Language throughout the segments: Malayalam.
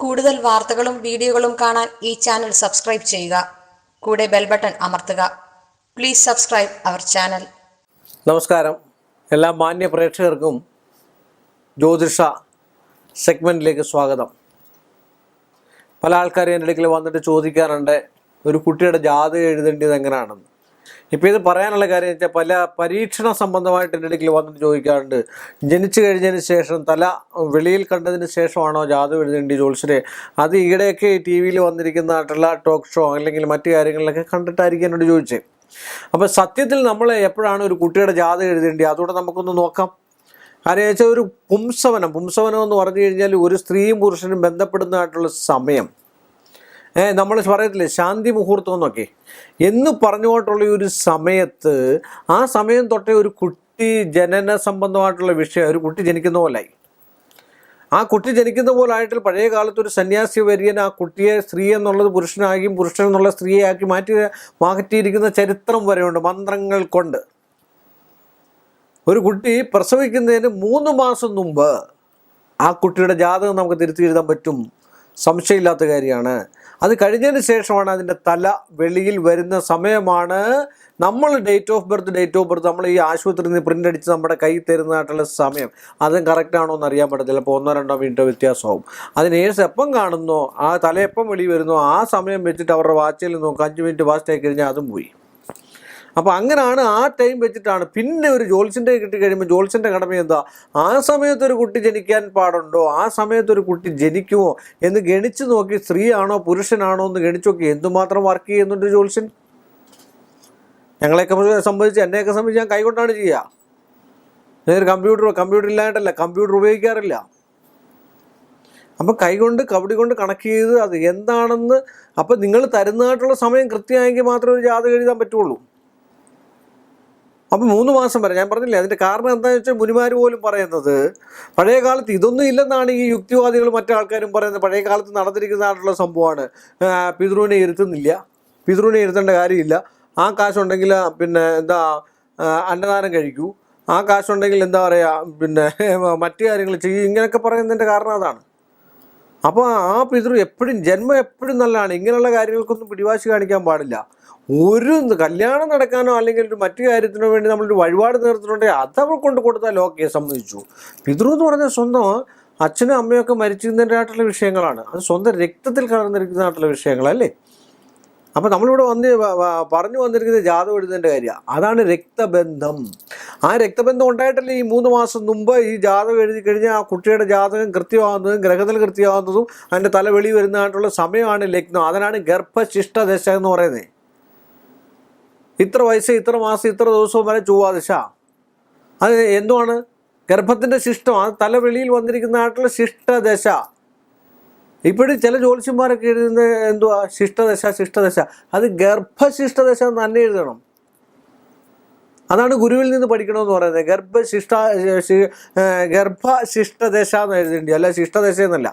കൂടുതൽ വാർത്തകളും വീഡിയോകളും കാണാൻ ഈ ചാനൽ സബ്സ്ക്രൈബ് ചെയ്യുക. കൂടെ ബെൽ ബട്ടൺ അമർത്തുക. Please subscribe our channel. നമസ്കാരം. എല്ലാ മാന്യ പ്രേക്ഷകർക്കും ജ്യോതിഷ സെഗ്മെന്റിലേക്ക് സ്വാഗതം. പല ആൾക്കാരും എന്റെ അടുക്കൽ വന്നിട്ട് ചോദിക്കാറുണ്ട് ഒരു കുട്ടിയുടെ ജാതകം എഴുതേണ്ടത് എങ്ങനെയാണെന്ന്. ഇപ്പോൾ ഇത് പറയാനുള്ള കാര്യം വെച്ചാൽ പല പരീക്ഷണ സംബന്ധമായിട്ട് എന്റെ ഇടയ്ക്ക് വന്നിട്ട് ചോദിക്കാറുണ്ട്. ജനിച്ചു കഴിഞ്ഞതിന് ശേഷം തല വെളിയിൽ കണ്ടതിന് ശേഷമാണോ ജാതു എഴുതേണ്ടി ജോൽസിനെ അത് ഈയിടെയൊക്കെ ടി വിയിൽ വന്നിരിക്കുന്നതായിട്ടുള്ള ടോക്ക് ഷോ അല്ലെങ്കിൽ മറ്റു കാര്യങ്ങളിലൊക്കെ കണ്ടിട്ടായിരിക്കും എന്നോട് ചോദിച്ചത് അപ്പോൾ സത്യത്തിൽ നമ്മൾ എപ്പോഴാണ് ഒരു കുട്ടിയുടെ ജാത എഴുതേണ്ടി അതുകൂടെ നമുക്കൊന്ന് നോക്കാം. കാരണം വെച്ചാൽ ഒരു പുംസവനം പുംസവനം എന്ന് പറഞ്ഞു കഴിഞ്ഞാൽ ഒരു സ്ത്രീയും പുരുഷനും ബന്ധപ്പെടുന്നതായിട്ടുള്ള സമയം. നമ്മൾ പറയത്തില്ലേ ശാന്തി മുഹൂർത്തം എന്നൊക്കെ. എന്ന് പറഞ്ഞുകൊണ്ടുള്ള ഒരു സമയത്ത് ആ സമയം തൊട്ടേ ഒരു കുട്ടി ജനന സംബന്ധമായിട്ടുള്ള വിഷയം ഒരു കുട്ടി ജനിക്കുന്ന പോലായി. ആ കുട്ടി ജനിക്കുന്ന പോലായിട്ട് പഴയ കാലത്ത് ഒരു സന്യാസി വര്യൻ ആ കുട്ടിയെ സ്ത്രീ എന്നുള്ളത് പുരുഷനാക്കിയും പുരുഷൻ എന്നുള്ള സ്ത്രീയാക്കി മാറ്റി മാറ്റിയിരിക്കുന്ന ചരിത്രം വരെയുണ്ട് മന്ത്രങ്ങൾ കൊണ്ട്. ഒരു കുട്ടി പ്രസവിക്കുന്നതിന് മൂന്ന് മാസം മുമ്പ് ആ കുട്ടിയുടെ ജാതകം നമുക്ക് തിരുത്തി എഴുതാൻ പറ്റും. സംശയമില്ലാത്ത കാര്യമാണ്. അത് കഴിഞ്ഞതിന് ശേഷമാണ് അതിന്റെ തല വെളിയിൽ വരുന്ന സമയമാണ്. നമ്മൾ date of birth date of birth നമ്മൾ ഈ ആശുപത്രിയിൽ നിന്ന് പ്രിന്റ് അടിച്ച് നമ്മുടെ കൈ തരുന്നതായിട്ടുള്ള സമയം. അതും കറക്റ്റ് ആണോ എന്ന് അറിയാൻ പറ്റത്തില്ല. അപ്പോൾ ഒന്നോ രണ്ടോ മിനിറ്റോ വ്യത്യാസമാവും. അതിന് ഏഴ്സ് എപ്പം കാണുന്നോ. ആ തല എപ്പം വെളി വരുന്നോ? ആ സമയം വെച്ചിട്ട് അവരുടെ വാച്ചിൽ നോക്കുക അഞ്ച് മിനിറ്റ് വാച്ച് ആയി കഴിഞ്ഞാൽ അതും പോയി. അപ്പോൾ അങ്ങനെയാണ് ആ ടൈം വെച്ചിട്ടാണ്. പിന്നെ ഒരു ജോത്സ്യന്റെ കിട്ടി കഴിയുമ്പോൾ ജോത്സ്യന്റെ കടമ എന്താ? ആ സമയത്തൊരു കുട്ടി ജനിക്കാൻ പാടുണ്ടോ? ആ സമയത്തൊരു കുട്ടി ജനിക്കുമോ എന്ന് ഗണിച്ച് നോക്കി സ്ത്രീയാണോ പുരുഷനാണോ എന്ന് ഗണിച്ച് നോക്കി എന്തുമാത്രം വർക്ക് ചെയ്യുന്നുണ്ട് ജോത്സ്യൻ? ഞങ്ങളെയൊക്കെ സംബന്ധിച്ച് എന്നെയൊക്കെ സംബന്ധിച്ച് ഞാൻ കൈകൊണ്ടാണ് ചെയ്യുക. നേരെ കമ്പ്യൂട്ടർ കമ്പ്യൂട്ടർ ഇല്ലായിട്ടല്ല കമ്പ്യൂട്ടർ ഉപയോഗിക്കാറില്ല. അപ്പം കൈകൊണ്ട് കബഡി കൊണ്ട് കണക്ട് ചെയ്ത് അത് എന്താണെന്ന് അപ്പം നിങ്ങൾ തരുന്നതായിട്ടുള്ള സമയം കൃത്യമായെങ്കിൽ മാത്രമേ ഒരു ജാതകം എഴുതാൻ പറ്റുള്ളൂ. അപ്പം മൂന്ന് മാസം വരെ ഞാൻ പറഞ്ഞില്ലേ അതിന്റെ കാരണം എന്താണെന്ന് വെച്ചാൽ മുനിമാർ പോലും പറയുന്നത് പഴയ കാലത്ത് ഇതൊന്നും ഇല്ലെന്നാണ് ഈ യുക്തിവാദികൾ മറ്റാൾക്കാരും പറയുന്നത്. പഴയ കാലത്ത് നടന്നിരിക്കുന്നതായിട്ടുള്ള സംഭവമാണ്. പിതൃവിനെ ഇരുത്തുന്നില്ല. പിതൃവിനെ ഇരുത്തേണ്ട കാര്യമില്ല. ആ കാശുണ്ടെങ്കിൽ പിന്നെ എന്താ അന്നദാനം കഴിക്കൂ. ആ കാശുണ്ടെങ്കിൽ എന്താ പറയുക പിന്നെ മറ്റു കാര്യങ്ങൾ ചെയ്യും. ഇങ്ങനെയൊക്കെ പറയുന്നതിന്റെ കാരണം അതാണ്. അപ്പോൾ ആ പിതൃ എപ്പോഴും ജന്മം എപ്പോഴും നല്ലതാണ്. ഇങ്ങനെയുള്ള കാര്യങ്ങൾക്കൊന്നും പിടിവാശി കാണിക്കാൻ പാടില്ല. ഒരു കല്യാണം നടക്കാനോ അല്ലെങ്കിൽ ഒരു മറ്റു കാര്യത്തിനോ വേണ്ടി നമ്മളൊരു വഴിപാട് നേർത്തിട്ടുണ്ടെങ്കിൽ അതവൾ കൊണ്ട് കൊടുത്താൽ ഓക്കെ സമ്മതിച്ചു. പിതൃ എന്ന് പറഞ്ഞാൽ സ്വന്തം അച്ഛനും അമ്മയൊക്കെ മരിച്ചിരുന്നതിന്റെതായിട്ടുള്ള വിഷയങ്ങളാണ്. അത് സ്വന്തം രക്തത്തിൽ കലർന്നിരിക്കുന്നതായിട്ടുള്ള വിഷയങ്ങളല്ലേ? അപ്പോൾ നമ്മളിവിടെ വന്ന് പറഞ്ഞു വന്നിരിക്കുന്നത് ജാതകം എഴുതുന്നതിന്റെ കാര്യമാണ് അതാണ് രക്തബന്ധം. ആ രക്തബന്ധം ഉണ്ടായിട്ടല്ലേ ഈ മൂന്ന് മാസം മുമ്പ് ഈ ജാതകം എഴുതി കഴിഞ്ഞാൽ ആ കുട്ടിയുടെ ജാതകം കൃത്യമാകുന്നതും ഗ്രഹത്തിൽ കൃത്യമാകുന്നതും അതിന്റെ തല വെളി വരുന്നതായിട്ടുള്ള സമയമാണ് ലഗ്നം. അതിനാണ് ഗർഭശിഷ്ട ദശ എന്ന് പറയുന്നത് ഇത്ര വയസ്സ് ഇത്ര മാസം ഇത്ര ദിവസവും വരെ ചൊവ്വാദശ അത് എന്തുവാണ്? ഗർഭത്തിന്റെ ശിഷ്ടം അത് തലവെളിയിൽ വന്നിരിക്കുന്നതായിട്ടുള്ള ശിഷ്ടദശ. ഇപ്പോഴും ചില ജ്യോതിഷന്മാരൊക്കെ എഴുതുന്ന എന്തുവാ? ശിഷ്ടദശ ശിഷ്ടദശ. അത് ഗർഭശിഷ്ടദശ എന്ന് തന്നെ എഴുതണം. അതാണ് ഗുരുവിൽ നിന്ന് പഠിക്കണമെന്ന് പറയുന്നത്. ഗർഭശിഷ്ട ഗർഭശിഷ്ടദശ എന്ന് എഴുതേണ്ടി അല്ല ശിഷ്ടദശ എന്നല്ല.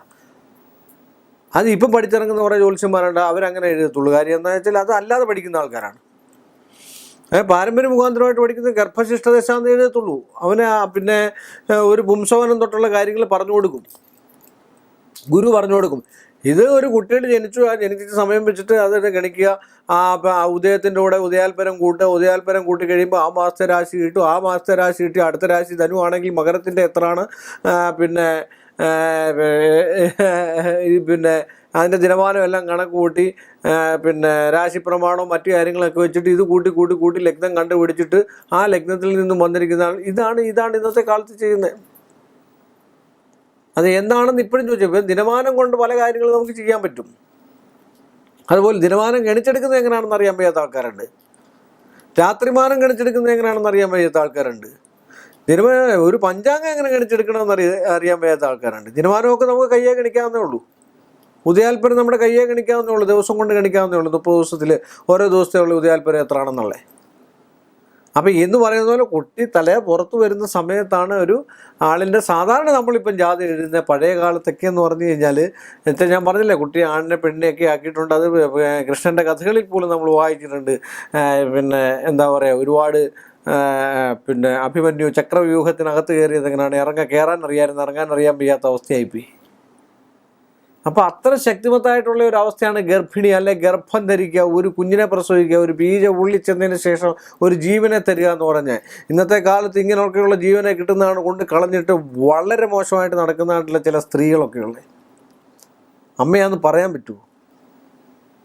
അത് ഇപ്പം പഠിച്ചിറങ്ങുന്ന കുറേ ജ്യോതിഷന്മാരുണ്ട് അവരങ്ങനെ എഴുതത്തുള്ളൂ. കാര്യം എന്താ വെച്ചാൽ അത് അല്ലാതെ പഠിക്കുന്ന ആൾക്കാരാണ്. പാരമ്പര്യ മുഖാന്തരമായിട്ട് പഠിക്കുന്നത് ഗർഭശിഷ്ടദശ എന്ന് എഴുതത്തുള്ളൂ. അവന് പിന്നെ ഒരു പുംസവനം തൊട്ടുള്ള കാര്യങ്ങൾ പറഞ്ഞു കൊടുക്കും. ഗുരു പറഞ്ഞു കൊടുക്കും. ഇത് ഒരു കുട്ടിയുടെ ജനിച്ചു ആ ജനിച്ച സമയം വെച്ചിട്ട് അത് ഗണിക്കുക. ആ ഉദയത്തിന്റെ കൂടെ ഉദയാൽപരം കൂട്ടുക ഉദയാൽപരം കൂട്ടി കഴിയുമ്പോൾ ആ മാസത്തെ രാശി കിട്ടും ആ മാസത്തെ രാശി കിട്ടി അടുത്ത രാശി ധനു ആണെങ്കിൽ മകരത്തിന്റെ എത്രയാണ് പിന്നെ പിന്നെ അതിന്റെ ദിനമാനം എല്ലാം കണക്ക് കൂട്ടി പിന്നെ രാശി പ്രമാണവും മറ്റു കാര്യങ്ങളൊക്കെ വെച്ചിട്ട് ഇത് കൂട്ടി കൂട്ടി കൂട്ടി ലഗ്നം കണ്ടുപിടിച്ചിട്ട് ആ ലഗ്നത്തിൽ നിന്നും വന്നിരിക്കുന്ന ഇതാണ് ഇതാണ് ഇന്നത്തെ കാലത്ത് ചെയ്യുന്നത്. അത് എന്താണെന്ന് ഇപ്പോഴും ചോദിച്ചു ദിനമാനം കൊണ്ട് പല കാര്യങ്ങളും നമുക്ക് ചെയ്യാൻ പറ്റും. അതുപോലെ ദിനമാനം ഗണിച്ചെടുക്കുന്നത് എങ്ങനെയാണെന്ന് അറിയാൻ വയ്യാത്ത ആൾക്കാരുണ്ട്. രാത്രിമാനം ഗണിച്ചെടുക്കുന്നത് എങ്ങനെയാണെന്ന് അറിയാൻ വയ്യാത്ത ആൾക്കാരുണ്ട്. ദിനമാന ഒരു പഞ്ചാംഗം എങ്ങനെ ഗണിച്ചെടുക്കണമെന്ന് അറിയ അറിയാൻ വയ്യാത്ത ആൾക്കാരുണ്ട്. ദിനമാനമൊക്കെ നമുക്ക് കയ്യെ ഗണിക്കാവുന്നേ ഉള്ളൂ. ഉദയാൽപ്പരം നമ്മുടെ കയ്യെ ഗണിക്കാവുന്നേ ഉള്ളൂ. ദിവസം കൊണ്ട് ഗണിക്കാവുന്നേ ഉള്ളൂ. മുപ്പത് ദിവസത്തിൽ ഓരോ ദിവസത്തെ ഉള്ള ഉദയാൽപ്പരം എത്രയാണെന്നുള്ളത് അപ്പം എന്ന് പറയുന്ന പോലെ കുട്ടി തല പുറത്തു വരുന്ന സമയത്താണ് ഒരു ആളിന്റെ സാധാരണ നമ്മളിപ്പം ജാതി എഴുതുന്ന പഴയ കാലത്തൊക്കെ എന്ന് പറഞ്ഞു കഴിഞ്ഞാൽ നേരത്തെ ഞാൻ പറഞ്ഞില്ലേ കുട്ടി ആണിനെ പെണ്ണിനെയൊക്കെ ആക്കിയിട്ടുണ്ട്. അത് കൃഷ്ണന്റെ കഥകളിൽ പോലും നമ്മൾ വായിച്ചിട്ടുണ്ട്. പിന്നെ എന്താ പറയുക ഒരുപാട് പിന്നെ അഭിമന്യു ചക്രവ്യൂഹത്തിനകത്ത് കയറിയത് എങ്ങനെയാണ്? ഇറങ്ങാൻ കയറാൻ അറിയാമായിരുന്നു ഇറങ്ങാൻ അറിയാൻ വയ്യാത്ത അവസ്ഥയായിപ്പോയി. അപ്പോൾ അത്ര ശക്തിമത്തായിട്ടുള്ള ഒരു അവസ്ഥയാണ് ഗർഭിണി അല്ലെ ഗർഭം ധരിക്കുക ഒരു കുഞ്ഞിനെ പ്രസവിക്കുക ഒരു ബീജ ഉള്ളിച്ചെന്നതിന് ശേഷം ഒരു ജീവനെ തരിക എന്ന് പറഞ്ഞാൽ ഇന്നത്തെ കാലത്ത് ഇങ്ങനെയൊക്കെയുള്ള ജീവനെ കിട്ടുന്നതാണ് കൊണ്ട് കളഞ്ഞിട്ട് വളരെ മോശമായിട്ട് നടക്കുന്നതായിട്ടുള്ള ചില സ്ത്രീകളൊക്കെ ഉള്ളത് അമ്മയാന്ന് പറയാൻ പറ്റുമോ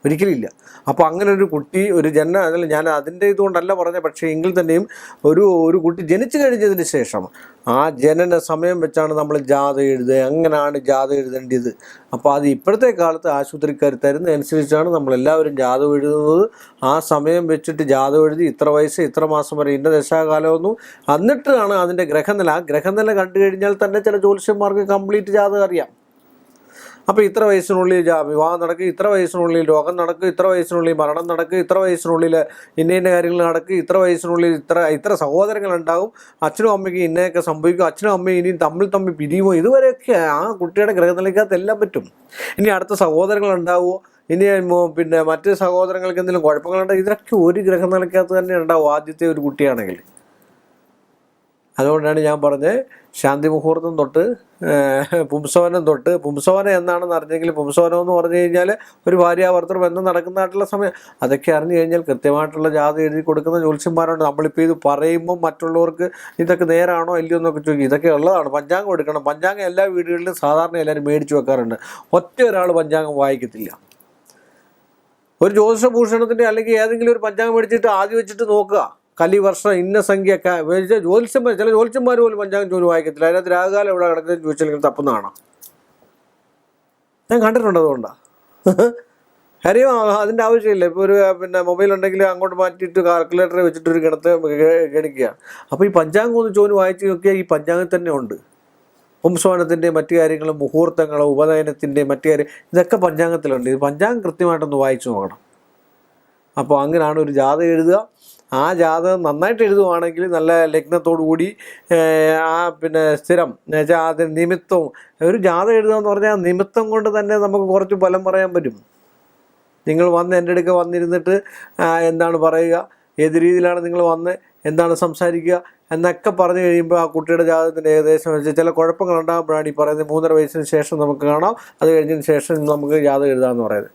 ഒരിക്കലില്ല. അപ്പോൾ അങ്ങനെ ഒരു കുട്ടി ഒരു ജന അതിൽ ഞാൻ അതിന്റെ ഇതുകൊണ്ടല്ല പറഞ്ഞത് പക്ഷേ എങ്കിൽ തന്നെയും ഒരു ഒരു കുട്ടി ജനിച്ചു കഴിഞ്ഞതിന് ശേഷം ആ ജനന സമയം വെച്ചാണ് നമ്മൾ ജാഥ എഴുതുക അങ്ങനെയാണ് ജാഥ എഴുതേണ്ടത്. അപ്പോൾ അത് ഇപ്പോഴത്തെ കാലത്ത് ആശുപത്രിക്കാർ തരുന്നതനുസരിച്ചാണ് നമ്മളെല്ലാവരും ജാഥ എഴുതുന്നത്. ആ സമയം വെച്ചിട്ട് ജാഥ എഴുതി ഇത്ര വയസ്സ് ഇത്ര മാസം വരെ ഇന്ന ദശാകാലമൊന്നും എന്നിട്ടാണ് അതിന്റെ ഗ്രഹനില. ആ ഗ്രഹനില കണ്ടു കഴിഞ്ഞാൽ തന്നെ ചില ജ്യോതിഷന്മാർക്ക് കംപ്ലീറ്റ് ജാഥ അറിയാം. അപ്പോൾ ഇത്ര വയസ്സിനുള്ളിൽ വിവാഹം നടക്കും ഇത്ര വയസ്സിനുള്ളിൽ രോഗം നടക്കും ഇത്ര വയസ്സിനുള്ളിൽ മരണം നടക്കും ഇത്ര വയസ്സിനുള്ളിൽ ഇന്ന ഇന്ന കാര്യങ്ങൾ നടക്കും ഇത്ര വയസ്സിനുള്ളിൽ ഇത്ര ഇത്ര സഹോദരങ്ങളുണ്ടാവും അച്ഛനും അമ്മയ്ക്ക് ഇന്നയൊക്കെ സംഭവിക്കും. അച്ഛനും അമ്മയും ഇനിയും തമ്മിൽ തമ്മിൽ പിരിയുമോ? ഇതുവരെയൊക്കെ ആ കുട്ടിയുടെ ഗ്രഹനിലയ്ക്കകത്ത് എല്ലാം പറ്റും. ഇനി അടുത്ത സഹോദരങ്ങൾ ഉണ്ടാവുമോ? ഇനി പിന്നെ മറ്റ് സഹോദരങ്ങൾക്ക് എന്തെങ്കിലും കുഴപ്പങ്ങളുണ്ടോ ഇതിനൊക്കെ ഒരു ഗ്രഹനിലയ്ക്കകത്ത് തന്നെ ഉണ്ടാവും ആദ്യത്തെ ഒരു കുട്ടിയാണെങ്കിൽ. അതുകൊണ്ടാണ് ഞാൻ പറഞ്ഞത് ശാന്തി മുഹൂർത്തം തൊട്ട് പുംസവനം തൊട്ട്. പുംസവനം എന്നാണെന്ന് അറിഞ്ഞെങ്കിൽ പുംസവനം എന്ന് പറഞ്ഞു കഴിഞ്ഞാൽ ഒരു ഭാര്യാഭർത്തൃ ബന്ധം നടക്കുന്നതായിട്ടുള്ള സമയം. അതൊക്കെ അറിഞ്ഞു കഴിഞ്ഞാൽ കൃത്യമായിട്ടുള്ള ജാതി എഴുതി കൊടുക്കുന്ന ജ്യോത്സ്യന്മാരുണ്ട്. നമ്മളിപ്പോൾ ഇത് പറയുമ്പോൾ മറ്റുള്ളവർക്ക് ഇതൊക്കെ നേരാണോ ഇല്ലയോ എന്നൊക്കെ ചോദിക്കും. ഇതൊക്കെ ഉള്ളതാണ്. പഞ്ചാംഗം എടുക്കണം. പഞ്ചാംഗം എല്ലാ വീടുകളിലും സാധാരണ എല്ലാവരും മേടിച്ച് വെക്കാറുണ്ട്. ഒറ്റ ഒരാൾ പഞ്ചാംഗം വായിക്കത്തില്ല. ഒരു ജ്യോതിഷഭൂഷണത്തിന്റെ അല്ലെങ്കിൽ ഏതെങ്കിലും ഒരു പഞ്ചാംഗം മേടിച്ചിട്ട് ആദ്യം വെച്ചിട്ട് നോക്കുക. കലി വർഷം ഇന്ന സംഖ്യയൊക്കെ ജ്യോത്സ്യന്മാർ ചില ജ്യോത്സ്യന്മാർ പോലും പഞ്ചാംഗം ജോലി വായിക്കത്തില്ല. അതിനകത്ത് രാഘകാലം എവിടെ ചോദിച്ചാൽ ഇങ്ങനെ തപ്പുന്നതാണ്. ഞാൻ കണ്ടിട്ടുണ്ട് അതുകൊണ്ടാണ് കാര്യം അതിന്റെ ആവശ്യമില്ല. ഇപ്പോൾ ഒരു പിന്നെ മൊബൈൽ ഉണ്ടെങ്കിൽ അങ്ങോട്ട് മാറ്റിയിട്ട് കാൽക്കുലേറ്റർ വെച്ചിട്ട് ഒരു കിടത്ത് ഗണിക്കുക. അപ്പോൾ ഈ പഞ്ചാംഗം ഒന്ന് ചോദിച്ച് വായിച്ച് നോക്കിയാൽ ഈ പഞ്ചാംഗം തന്നെ ഉണ്ട്. വംശവാനത്തിന്റെ മറ്റു കാര്യങ്ങളും മുഹൂർത്തങ്ങളും ഉപനയനത്തിന്റെ മറ്റു കാര്യം ഇതൊക്കെ പഞ്ചാംഗത്തിലുണ്ട്. ഇത് പഞ്ചാംഗം കൃത്യമായിട്ടൊന്ന് വായിച്ചു നോക്കണം. അപ്പോൾ അങ്ങനെയാണ് ഒരു ജാഥ എഴുതുക. ആ ജാതകം നന്നായിട്ട് എഴുതുവാണെങ്കിൽ നല്ല ലഗ്നത്തോടു കൂടി ആ പിന്നെ സ്ഥിരം എന്നുവെച്ചാൽ അതിന് നിമിത്തവും ഒരു ജാതകം എഴുതുക എന്ന് പറഞ്ഞാൽ നിമിത്തം കൊണ്ട് തന്നെ നമുക്ക് കുറച്ച് ഫലം പറയാൻ പറ്റും. നിങ്ങൾ വന്ന് എന്റെ അടുക്ക വന്നിരുന്നിട്ട് എന്താണ് പറയുക ഏത് രീതിയിലാണ് നിങ്ങൾ വന്ന് എന്താണ് സംസാരിക്കുക എന്നൊക്കെ പറഞ്ഞു കഴിയുമ്പോൾ ആ കുട്ടിയുടെ ജാതകത്തിന്റെ ഏകദേശം വെച്ച് ചില കുഴപ്പങ്ങൾ ഉണ്ടാകുമ്പോഴാണ് ഈ പറയുന്നത് മൂന്നര വയസ്സിന് ശേഷം നമുക്ക് കാണാം. അത് കഴിഞ്ഞതിന് ശേഷം നമുക്ക് ജാതകം എഴുതാമെന്ന് പറയുന്നത്.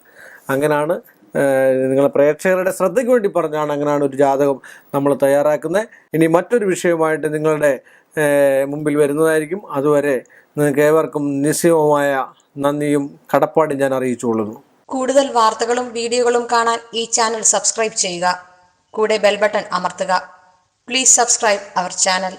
അങ്ങനെയാണ് നിങ്ങളെ പ്രേക്ഷകരുടെ ശ്രദ്ധയ്ക്ക് വേണ്ടി പറഞ്ഞാണ് അങ്ങനെയാണ് ഒരു ജാതകം നമ്മൾ തയ്യാറാക്കുന്നത്. ഇനി മറ്റൊരു വിഷയമായിട്ട് നിങ്ങളുടെ മുമ്പിൽ വരുന്നതായിരിക്കും. അതുവരെ നിങ്ങൾക്ക് ഏവർക്കും നിസ്സീമമായ നന്ദിയും കടപ്പാടും ഞാൻ അറിയിച്ചുകൊള്ളുന്നു. കൂടുതൽ വാർത്തകളും വീഡിയോകളും കാണാൻ ഈ ചാനൽ സബ്സ്ക്രൈബ് ചെയ്യുക. കൂടെ ബെൽബട്ടൺ അമർത്തുക. Please subscribe our channel